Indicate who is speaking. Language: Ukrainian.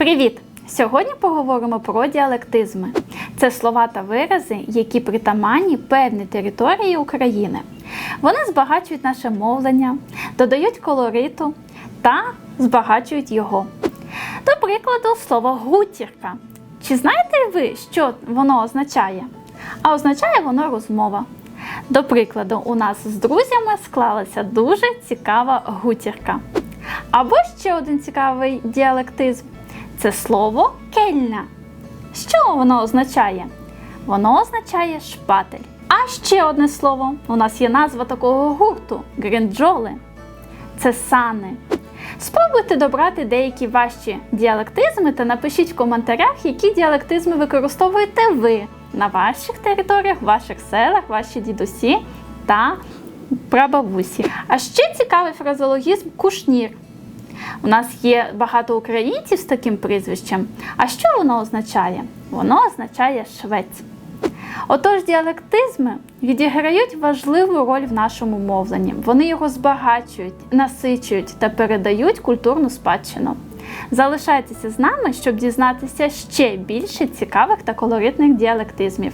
Speaker 1: Привіт! Сьогодні поговоримо про діалектизми. Це слова та вирази, які притаманні певній території України. Вони збагачують наше мовлення, додають колориту та збагачують його. До прикладу, слово гутірка. Чи знаєте ви, що воно означає? А означає воно розмова. До прикладу, у нас з друзями склалася дуже цікава гутірка. Або ще один цікавий діалектизм це слово кельня. Що воно означає? Воно означає шпатель. А ще одне слово. У нас є назва такого гурту гринджоли. Це сани. Спробуйте добрати деякі ваші діалектизми та напишіть в коментарях, які діалектизми використовуєте ви на ваших територіях, ваших селах, ваші дідусі та прабабусі. А ще цікавий фразологізм кушнір. У нас є багато українців з таким прізвищем. А що воно означає? Воно означає швець. Отож, діалектизми відіграють важливу роль в нашому мовленні. Вони його збагачують, насичують та передають культурну спадщину. Залишайтеся з нами, щоб дізнатися ще більше цікавих та колоритних діалектизмів.